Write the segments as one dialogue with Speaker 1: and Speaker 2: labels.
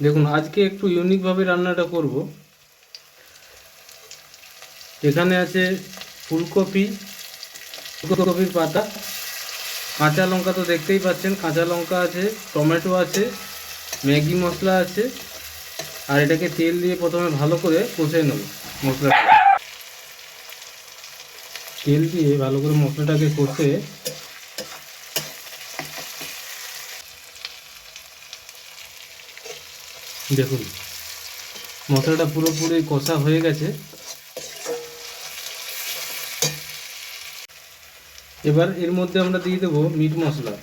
Speaker 1: দেখুন, আজকে একটু ইউনিকভাবে রান্নাটা করব। এখানে আছে ফুলকপি, ফুলকপির পাতা, কাঁচা লঙ্কা তো দেখতেই পাচ্ছেন, কাঁচা লঙ্কা আছে, টমেটো আছে, ম্যাগি মশলা আছে, আর এটাকে তেল দিয়ে প্রথমে ভালো করে কষে নেব মশলাটা। তেল দিয়ে ভালো করে মশলাটাকে কষে দেখুন, মশলাটা পুরোপুরি কষা হয়ে গেছে। এবার এর মধ্যে আমরা দিয়ে দেবো মিট মশলা।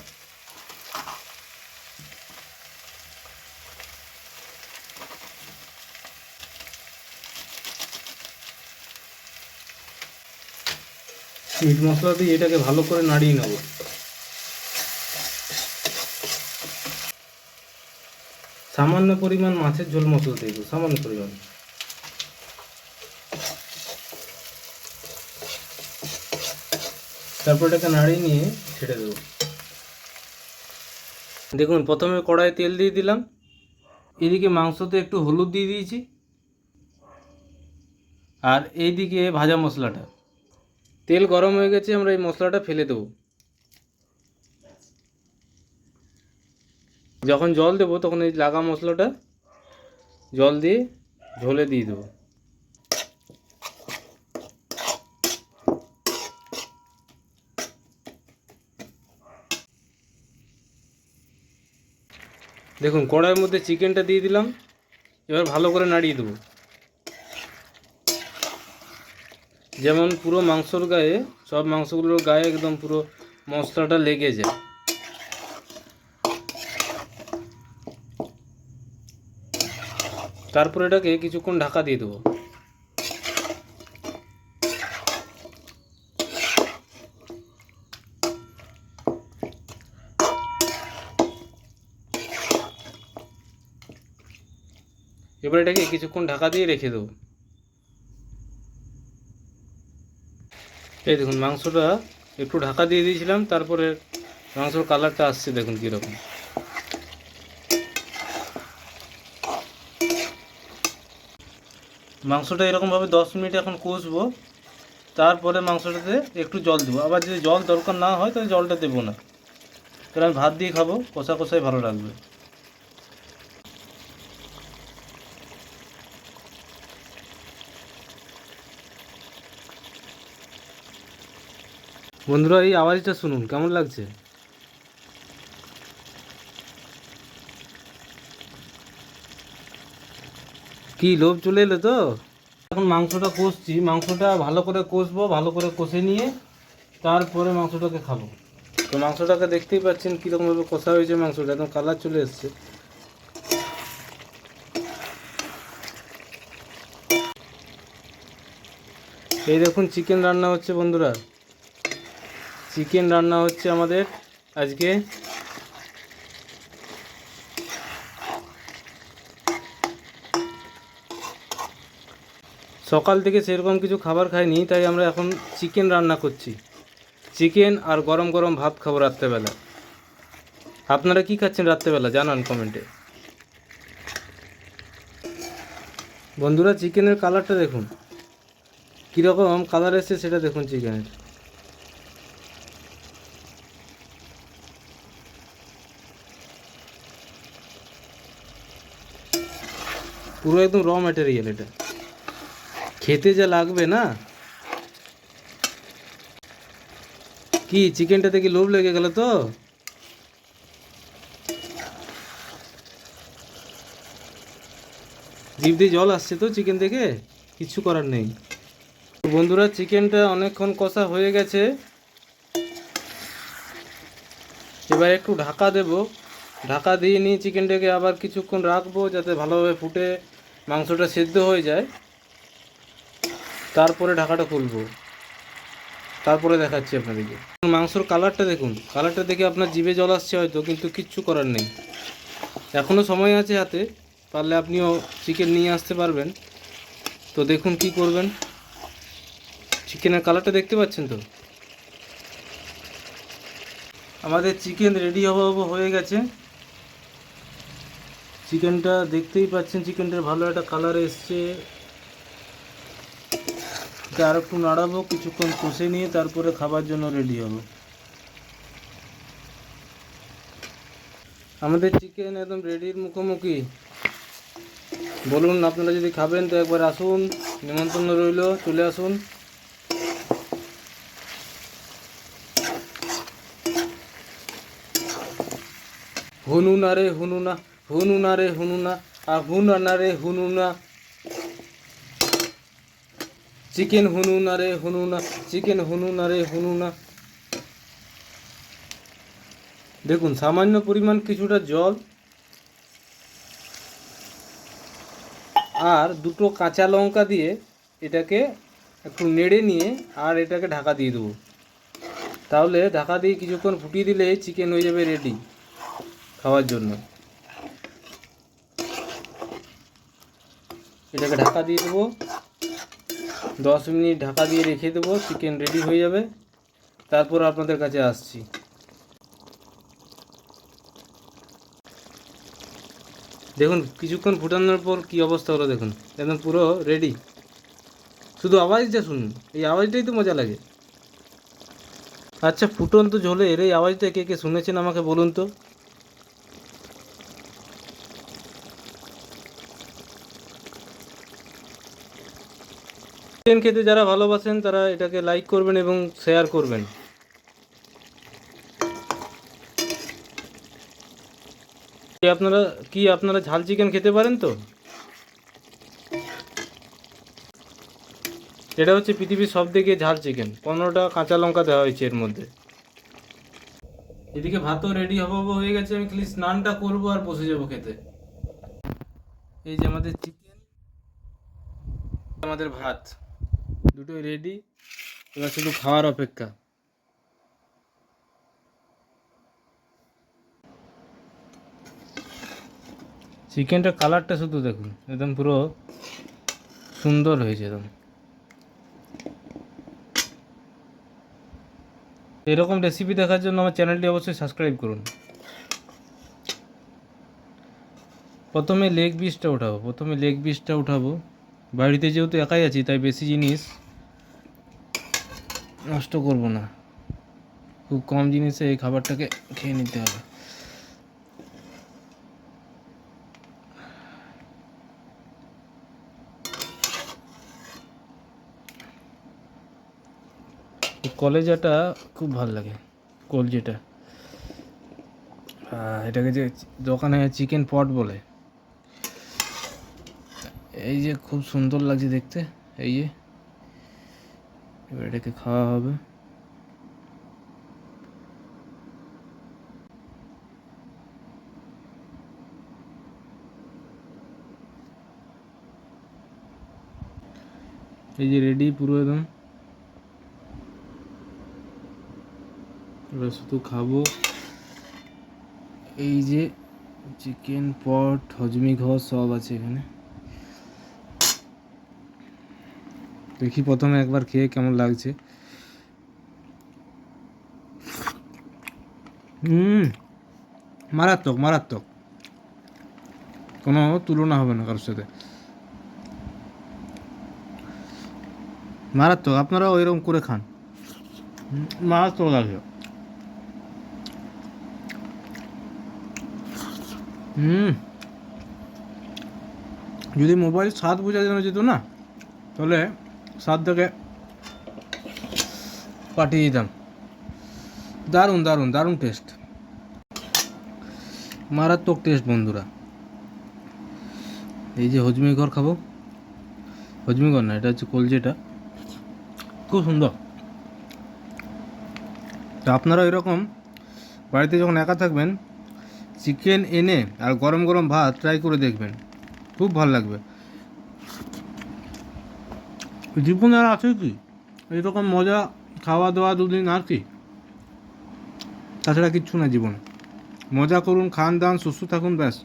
Speaker 1: মিট মশলা দিয়ে এটাকে ভালো করে নাড়িয়ে নেব। সামান্য পরিমাণ মাছের ঝোল মশলা দিয়ে দেবো, সামান্য পরিমাণ। তারপর এটাকে নাড়িয়ে নিয়ে ছেড়ে দেবো। দেখুন, প্রথমে কড়াইয়ে তেল দিয়ে দিলাম। এদিকে মাংসতে একটু হলুদ দিয়ে দিয়েছি। আর এইদিকে ভাজা মশলাটা। তেল গরম হয়ে গেছে, আমরা এই মশলাটা ফেলে দেবো। যখন জল দেবো, তখন এই লাগা মশলাটা জল দিয়ে ঝোলে দিয়ে দেবো। দেখুন, কড়াইয়ের মধ্যে চিকেনটা দিয়ে দিলাম। এবার ভালো করে নাড়িয়ে দেবো। যেমন পুরো মাংসর গায়ে, সব মাংসগুলোর গায়ে একদম পুরো মশলাটা লেগে যায়। তারপর এটাকে কিছুক্ষণ ঢাকা দিয়ে দেবো। এবার এটাকে কিছুক্ষণ ঢাকা দিয়ে রেখে দেবো। এই দেখুন, মাংসটা একটু ঢাকা দিয়ে দিয়েছিলাম, তারপরে মাংসর কালারটা আসছে দেখুন কীরকম। মাংসটা এরকমভাবে দশ মিনিট এখন কষবো, তারপরে মাংসটাতে একটু জল দেবো। আবার যদি জল দরকার না হয়, তাহলে জলটা দেবো না। তাহলে আমি ভাত দিয়ে খাব, কষা কষাই ভালো লাগবে। বন্ধুরা, এই আওয়াজটা শুনুন, কেমন লাগছে? কি লোভ চলে এলো তো? এখন মাংসটা কষছি, মাংসটা ভালো করে কষবো, ভালো করে কষে নিয়ে তারপরে মাংসটাকে খাব। তো মাংসটাকে দেখতেই পাচ্ছেন কীরকমভাবে কষা হয়েছে মাংসটা, একদম কালার চলে এসছে। এই দেখুন চিকেন রান্না হচ্ছে বন্ধুরা। চিকেন রান্না হচ্ছে আমাদের আজকে সকাল থেকে সেরকম কিছু খাবার খাইনি, তাই আমরা এখন চিকেন রান্না করছি। চিকেন আর গরম গরম ভাত খাব রাত্রেবেলা। আপনারা কি খাচ্ছেন রাত্রেবেলা? জানান কমেন্টে বন্ধুরা চিকেনের কালারটা দেখুন। কীরকম কালার এসছে সেটা দেখুন চিকেনের পুরো একদম র ম্যাটেরিয়াল এটা। খেতে যা লাগবে না? কি চিকেনটা দেখি লোভ লেগে গেল তো? জিভ দিয়ে জল আসছে তো চিকেন দেখে? কিছু করার নেই। বন্ধুরা চিকেনটা অনেকক্ষণ কষা হয়ে গেছে। এবার একটু ঢাকা দেব। ঢাকা দিয়ে নিয়ে চিকেনটাকে আবার কিছুক্ষণ রাখব যাতে ভালোভাবে ফুটে মাংসটা সেদ্ধ হয়ে যায়। তারপরে ঢাকাটা খুলবো। তারপরে দেখাচ্ছি আপনাদেরকে। মাংসর কালারটা দেখুন। কালারটা দেখে আপনার জিভে জল আসছে হয়তো, কিন্তু কিচ্ছু করার নেই। এখনও সময় আছে হাতে, পারলে আপনিও চিকেন নিয়ে আসতে পারবেন। তো দেখুন কি করবেন। চিকেনের কালারটা দেখতে পাচ্ছেন তো? আমাদের চিকেন রেডি হব হব হয়ে গেছে। চিকেনটা দেখতেই পাচ্ছেন চিকেনটার ভালো একটা কালার এসছে। আর একটু নাড়াবো, কিছুক্ষণ কষে নিয়ে তারপরে খাবার জন্য রেডি হব। আমাদের চিকেন একদম রেডির মুখোমুখি। বলুন, আপনারা যদি খাবেন তো একবার আসুন, নিমন্ত্রণ রইল, চলে আসুন। হুনুনা রে হুনুনা হুনুনা রে হুনুনা আর হুনানা রে হুনুনা। চিকেন হুনুনা রে হুনুনা চিকেন হুনুনা রে হুনুনা দেখুন, সামান্য পরিমাণ কিছুটা জল আর দুটো কাঁচা লঙ্কা দিয়ে এটাকে একটু নেড়ে নিয়ে আর এটাকে ঢাকা দিয়ে দেবো। তাহলে ঢাকা দিয়ে কিছুক্ষণ ফুটিয়ে দিলে চিকেন হয়ে যাবে রেডি খাওয়ার জন্য। এটাকে ঢাকা দিয়ে দেবো। দশ মিনিট ঢাকা দিয়ে রেখে দেবো চিকেন রেডি হয়ে যাবে। তারপর আপনাদের কাছে আসছি। দেখুন, কিছুক্ষণ ফুটানোর পর কি অবস্থা হলো দেখুন, একদম পুরো রেডি শুধু আওয়াজটা শুনুন, এই আওয়াজটাই তো মজা লাগে। আচ্ছা ফুটন্ত ঝোলের এই আওয়াজটা কে কে শুনেছেন আমাকে বলুন তো? চিকেন খেতে যারা ভালোবাসেন, তারা এটাকে লাইক করবেন এবং শেয়ার করবেন। আপনারা, কি আপনারা ঝাল চিকেন খেতে পারেন তো? এটা হচ্ছে পৃথিবীর সব থেকে ঝাল চিকেন পনেরোটা কাঁচা লঙ্কা দেওয়া হয়েছে এর মধ্যে। এদিকে ভাতও রেডি হব হয়ে গেছে। আমি খালি স্নানটা করব আর বসে যাব খেতে। এই যে আমাদের চিকেন আমাদের ভাত। দুটোই রেডি এবার শুধু খাওয়ার অপেক্ষা। চিকেনটার কালারটা শুধু দেখুন, একদম পুরো সুন্দর হয়েছে একদম। এরকম রেসিপি দেখার জন্য আমার চ্যানেলটি অবশ্যই সাবস্ক্রাইব করুন। প্রথমে লেগ পিসটা উঠাবো, প্রথমে লেগ পিসটা উঠাবো। বাড়িতে যেহেতু একাই আছি, তাই বেশি জিনিস নষ্ট করব না। খুব কম জিনিসে এই খাবারটাকে খেয়ে নিতে হবে। কলেজাটা খুব ভালো লাগে, কলজেটা। এটাকে যে দোকানে চিকেন পট বলে, এই যে খুব সুন্দর লাগছে দেখতে, এই যে। এবার এটাকে খাওয়া হবে। এই যে রেডি পুরো একদম। এবার শুধু খাব। এই যে চিকেন পট হজমি ঘর সব আছে এখানে। দেখি প্রথমে একবার খেয়ে কেমন লাগছে। হুম, মারাত্মক মারাত্মক। কোনো তুলনা হবে না কারোর সাথে। মারাত্মক আপনারা ওইরকম করে খান। মারাত্মক লাগে হুম। যদি মোবাইল স্বাদ বোঝা যেন যেত না, তাহলে স্বাদটাকে পাঠিয়ে দিতাম। দারুণ দারুণ দারুণ টেস্ট মারাত্মক টেস্ট বন্ধুরা। এই যে হজমি ঘর খাব। হজমি ঘর না, এটা হচ্ছে কলজেটা। খুব সুন্দর। তা আপনারা এরকম বাড়িতে যখন একা থাকবেন চিকেন এনে আর গরম গরম ভাত ট্রাই করে দেখবেন। খুব ভালো লাগবে। জীবনে আর আছে কি? এরকম মজা খাওয়া দাওয়া দুদিন আর কি? তাছাড়া কিচ্ছু না জীবনে। মজা করুন, খান দান, সুস্থ থাকুন, ব্যাস।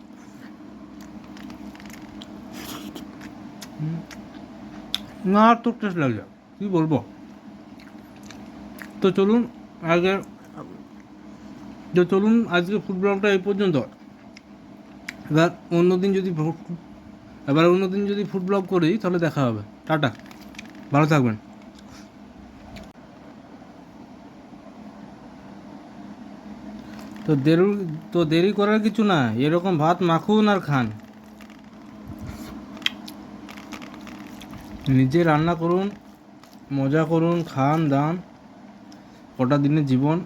Speaker 1: না, আর তো টেস্ট লাগছে কী বলব? তো চলুন, আগে তো চলুন, আজকে ফুড ব্লগটা এই পর্যন্ত। এবার অন্যদিন যদি এবার অন্যদিন যদি ফুড ব্লগ করি, তাহলে দেখা হবে। টাটা। ভালো থাকবেন। তো দেরি তো দেরি করার কিছু না, এরকম ভাত মাখুন আর খান। নিজে রান্না করুন, মজা করুন, খান, দান, কটা দিনের জীবন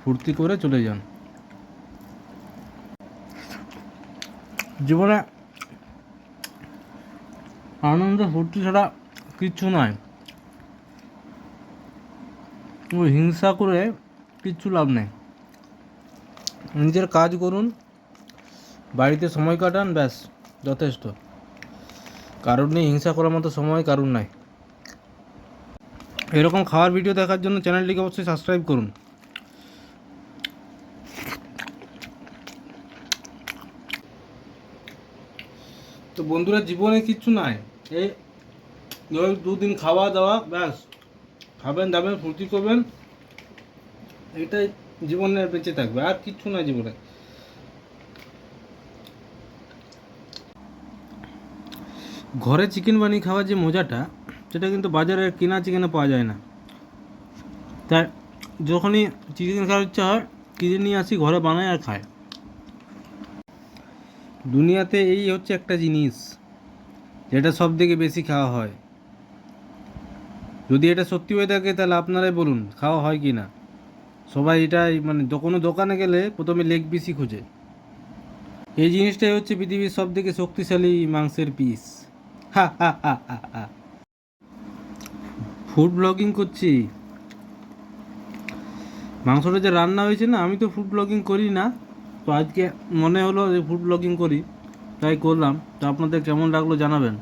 Speaker 1: ফুর্তি করে চলে যান। জীবনে আনন্দ, ফুর্তি ছাড়া কিচ্ছু নয়। হিংসা করে কিচ্ছু লাভ নেই। নিজের কাজ করুন, বাড়িতে সময় কাটান, ব্যাস, যথেষ্ট। কারোর নেই হিংসা করার মতো সময় কারুর নাই। এরকম খাওয়ার ভিডিও দেখার জন্য চ্যানেলটিকে অবশ্যই সাবস্ক্রাইব করুন। তো বন্ধুরা, জীবনে কিচ্ছু নাই। এই দুদিন খাওয়া দাওয়া, ব্যাস। খাবেন, দাবেন, ফুর্তি করবেন, এটাই জীবনে বেঁচে থাকবে, আর কিচ্ছু না জীবনে। ঘরে চিকেন বানিয়ে খাওয়ার যে মজাটা, সেটা কিন্তু বাজারে কেনা চিকেনে পাওয়া যায় না। তাই যখনই চিকেন খাওয়ার ইচ্ছা হয় কিনে নিয়ে আসি, ঘরে বানাই আর খায়। দুনিয়াতে এই হচ্ছে একটা জিনিস, যেটা সব থেকে বেশি খাওয়া হয়। যদি এটা সত্যি হয়ে থাকে, তাহলে আপনারাই বলুন, খাওয়া হয় কি না। সবাই এটাই মানে কোনো দোকানে গেলে প্রথমে লেগ পিসই খোঁজে। এই জিনিসটাই হচ্ছে পৃথিবীর সব থেকে শক্তিশালী মাংসের পিস হা হা হা হা ফুড ব্লগিং করছি। মাংসটা যে রান্না হয়েছে না, আমি তো ফুড ব্লগিং করি না। তো আজকে মনে হলো যে ফুড ব্লগিং করি, তাই করলাম। তো আপনাদের কেমন লাগল জানাবেন।